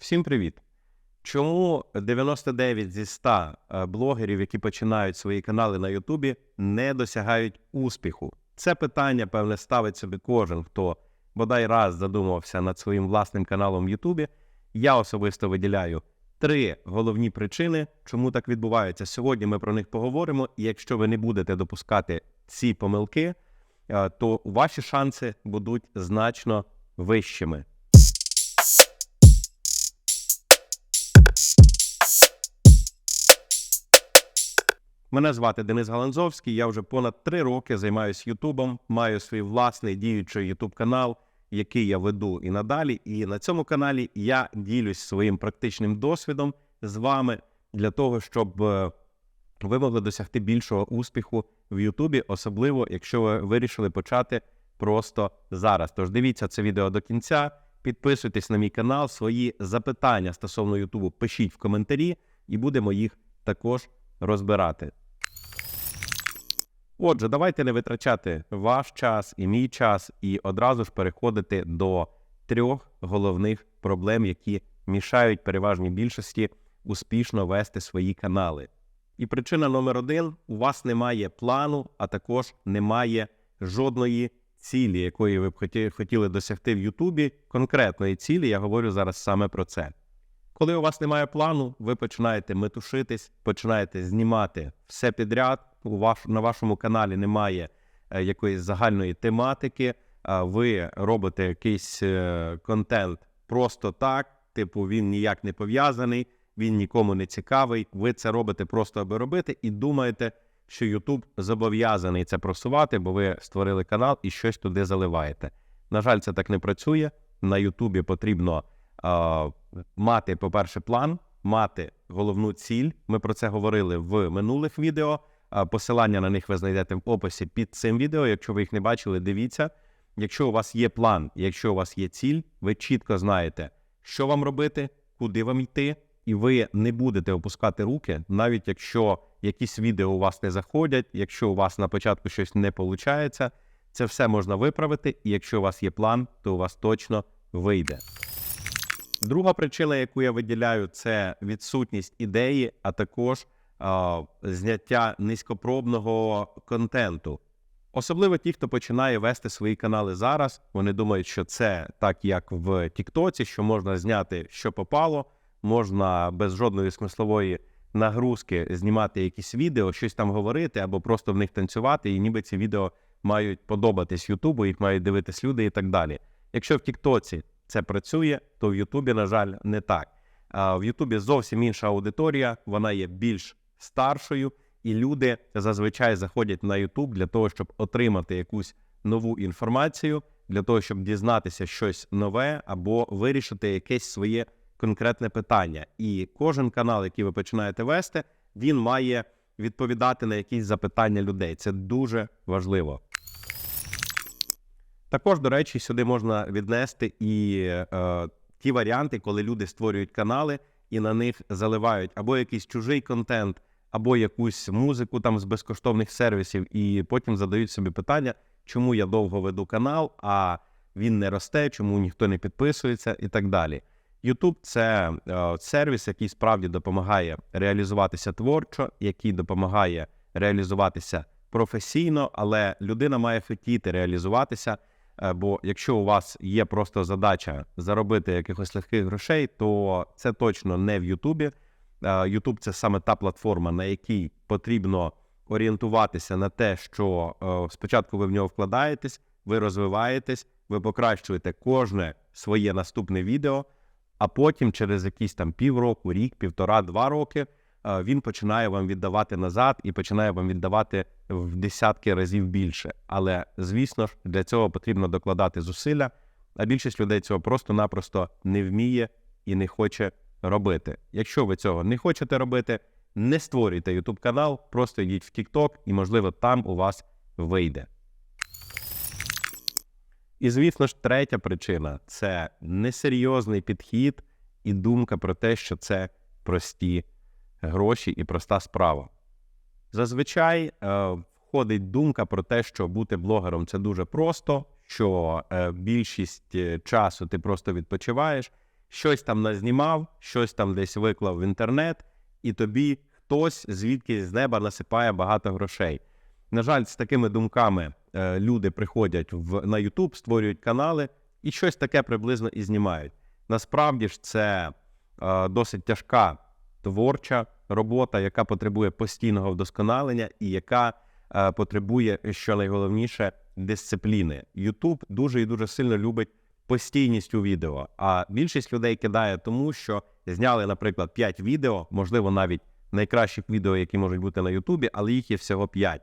Всім привіт! Чому 99 зі 100 е, блогерів, які починають свої канали на Ютубі, не досягають успіху? Це питання, певне, ставить собі кожен, хто бодай раз задумався над своїм власним каналом в Ютубі. Я особисто виділяю три головні причини, чому так відбувається. Сьогодні ми про них поговоримо. І якщо ви не будете допускати ці помилки, е, то ваші шанси будуть значно вищими. Мене звати Денис Галанзовський. Я вже понад три роки займаюся Ютубом, маю свій власний діючий Ютуб канал, який я веду і надалі. І на цьому каналі я ділюсь своїм практичним досвідом з вами для того, щоб е, ви могли досягти більшого успіху в Ютубі, особливо якщо ви вирішили почати просто зараз. Тож дивіться це відео до кінця, підписуйтесь на мій канал, свої запитання стосовно Ютубу пишіть в коментарі, і будемо їх також розбирати. Отже, давайте не витрачати ваш час і мій час, і одразу ж переходити до трьох головних проблем, які мішають переважній більшості успішно вести свої канали. І причина номер один: у вас немає плану, а також немає жодної цілі, якої ви б хотіли досягти в Ютубі. Конкретної цілі, я говорю зараз саме про це. Коли у вас немає плану, ви починаєте метушитись, починаєте знімати все підряд. У ваш, на вашому каналі немає е, якоїсь загальної тематики. ви робите якийсь е, контент просто так, типу він ніяк не пов'язаний, він нікому не цікавий. Ви це робите просто аби робити, і думаєте, що YouTube зобов'язаний це просувати, бо ви створили канал і щось туди заливаєте. На жаль, це так не працює. На Ютубі потрібно а, мати, по-перше, план, мати головну ціль. Ми про це говорили в минулих відео. Посилання на них ви знайдете в описі під цим відео. Якщо ви їх не бачили, дивіться. Якщо у вас є план, якщо у вас є ціль, ви чітко знаєте, що вам робити, куди вам йти, і ви не будете опускати руки, навіть якщо якісь відео у вас не заходять, якщо у вас на початку щось не виходить, це все можна виправити. І якщо у вас є план, то у вас точно вийде. Друга причина, яку я виділяю, це відсутність ідеї, а також зняття низькопробного контенту. Особливо ті, хто починає вести свої канали зараз, вони думають, що це так, як в Тіктоці, що можна зняти, що попало, можна без жодної смислової нагрузки знімати якісь відео, щось там говорити або просто в них танцювати, і ніби ці відео мають подобатись Ютубу, їх мають дивитись люди і так далі. Якщо в Тіктоці це працює, то в Ютубі, на жаль, не так. В Ютубі зовсім інша аудиторія, вона є більш старшою, і люди зазвичай заходять на Ютуб для того, щоб отримати якусь нову інформацію, для того, щоб дізнатися щось нове або вирішити якесь своє конкретне питання. І кожен канал, який ви починаєте вести, він має відповідати на якісь запитання людей. Це дуже важливо. Також, до речі, сюди можна віднести і е, ті варіанти, коли люди створюють канали і на них заливають або якийсь чужий контент, або якусь музику там з безкоштовних сервісів, і потім задають собі питання, чому я довго веду канал, а він не росте, чому ніхто не підписується і так далі. YouTube – це е, сервіс, який справді допомагає реалізуватися творчо, який допомагає реалізуватися професійно, але людина має хотіти реалізуватися. Е, Бо якщо у вас є просто задача заробити якихось легких грошей, то це точно не в Ютубі. Ютуб це саме та платформа, на якій потрібно орієнтуватися на те, що е, спочатку ви в нього вкладаєтесь, ви розвиваєтесь, ви покращуєте кожне своє наступне відео, а потім через якісь там півроку, рік, півтора, два роки е, він починає вам віддавати назад і починає вам віддавати в десятки разів більше. Але звісно ж, для цього потрібно докладати зусилля. А більшість людей цього просто-напросто не вміє і не хоче робити. Якщо ви цього не хочете робити, не створюйте YouTube канал, просто йдіть в TikTok і, можливо, там у вас вийде. І, звісно ж, третя причина це несерйозний підхід і думка про те, що це прості гроші і проста справа. Зазвичай е, входить думка про те, що бути блогером це дуже просто, що е, більшість е, часу ти просто відпочиваєш, щось там назнімав, щось там десь виклав в інтернет, і тобі хтось звідки з неба насипає багато грошей. На жаль, з такими думками е, люди приходять в, на YouTube, створюють канали і щось таке приблизно і знімають. Насправді ж це е, досить тяжка творча робота, яка потребує постійного вдосконалення і яка е, потребує, що найголовніше, дисципліни. YouTube дуже і дуже сильно любить постійність у відео. А більшість людей кидає тому, що зняли, наприклад, 5 відео, можливо, навіть найкращих відео, які можуть бути на Ютубі, але їх є всього 5.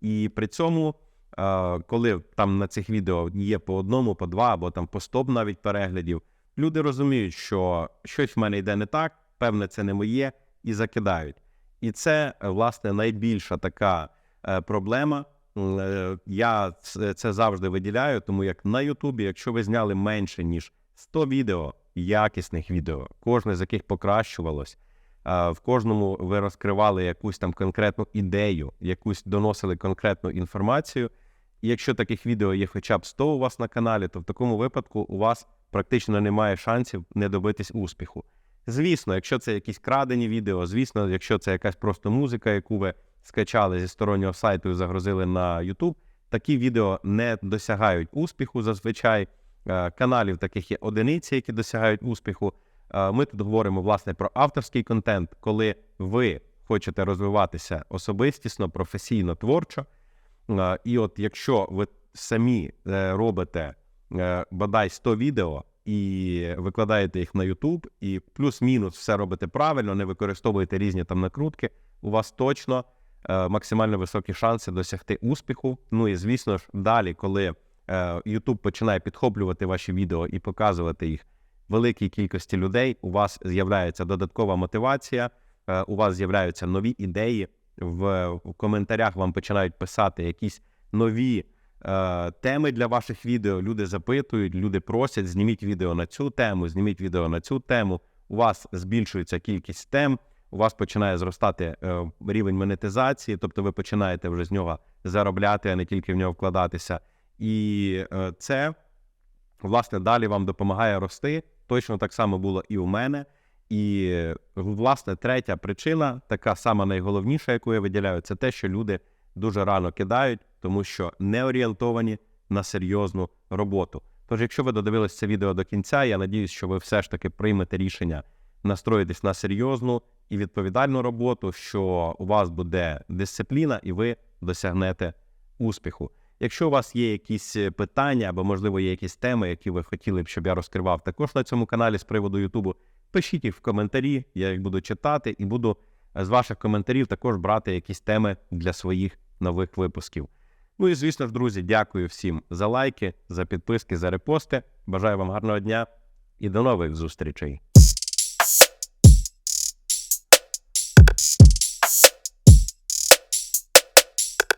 І при цьому, е, коли там на цих відео є по одному, по два або там по стоп навіть переглядів, люди розуміють, що щось в мене йде не так, певне, це не моє, і закидають. І це, е, власне, найбільша така е, проблема. Е, Я це завжди виділяю, тому як на Ютубі, якщо ви зняли менше ніж 100 відео, якісних відео, кожне з яких покращувалось, в кожному ви розкривали якусь там конкретну ідею, якусь доносили конкретну інформацію. І якщо таких відео є хоча б 100 у вас на каналі, то в такому випадку у вас практично немає шансів не добитись успіху. Звісно, якщо це якісь крадені відео, звісно, якщо це якась просто музика, яку ви скачали зі стороннього сайту і загрузили на YouTube, такі відео не досягають успіху зазвичай. Е, Каналів таких є одиниці, які досягають успіху. Е, Ми тут говоримо власне про авторський контент, коли ви хочете розвиватися особистісно, професійно, творчо. Е, І от якщо ви самі робите бодай 100 відео і викладаєте їх на YouTube, і плюс-мінус все робите правильно, не використовуєте різні там накрутки, у вас точно максимально високі шанси досягти успіху. Ну і звісно ж, далі, коли е, YouTube починає підхоплювати ваші відео і показувати їх великій кількості людей, у вас з'являється додаткова мотивація, е, у вас з'являються нові ідеї. В, коментарях вам починають писати якісь нові е, теми для ваших відео. Люди запитують, люди просять, зніміть відео на цю тему, зніміть відео на цю тему. У вас збільшується кількість тем, у вас починає зростати е, рівень монетизації, тобто ви починаєте вже з нього заробляти, а не тільки в нього вкладатися. І е, це власне далі вам допомагає рости. Точно так само було і у мене. І власне третя причина, така сама найголовніша, яку я виділяю, це те, що люди дуже рано кидають, тому що не орієнтовані на серйозну роботу. Тож, якщо ви додивились це відео до кінця, я надіюсь, що ви все ж таки приймете рішення настроїтись на серйозну і відповідальну роботу, що у вас буде дисципліна і ви досягнете успіху. Якщо у вас є якісь е, питання або, можливо, є якісь теми, які ви хотіли б, щоб я розкривав також на цьому каналі з приводу Ютубу, пишіть їх в коментарі, я їх буду читати і буду е, з ваших коментарів також брати якісь теми для своїх нових випусків. Ну і звісно ж, друзі, дякую всім за лайки, за підписки, за репости. Бажаю вам гарного дня і до нових зустрічей.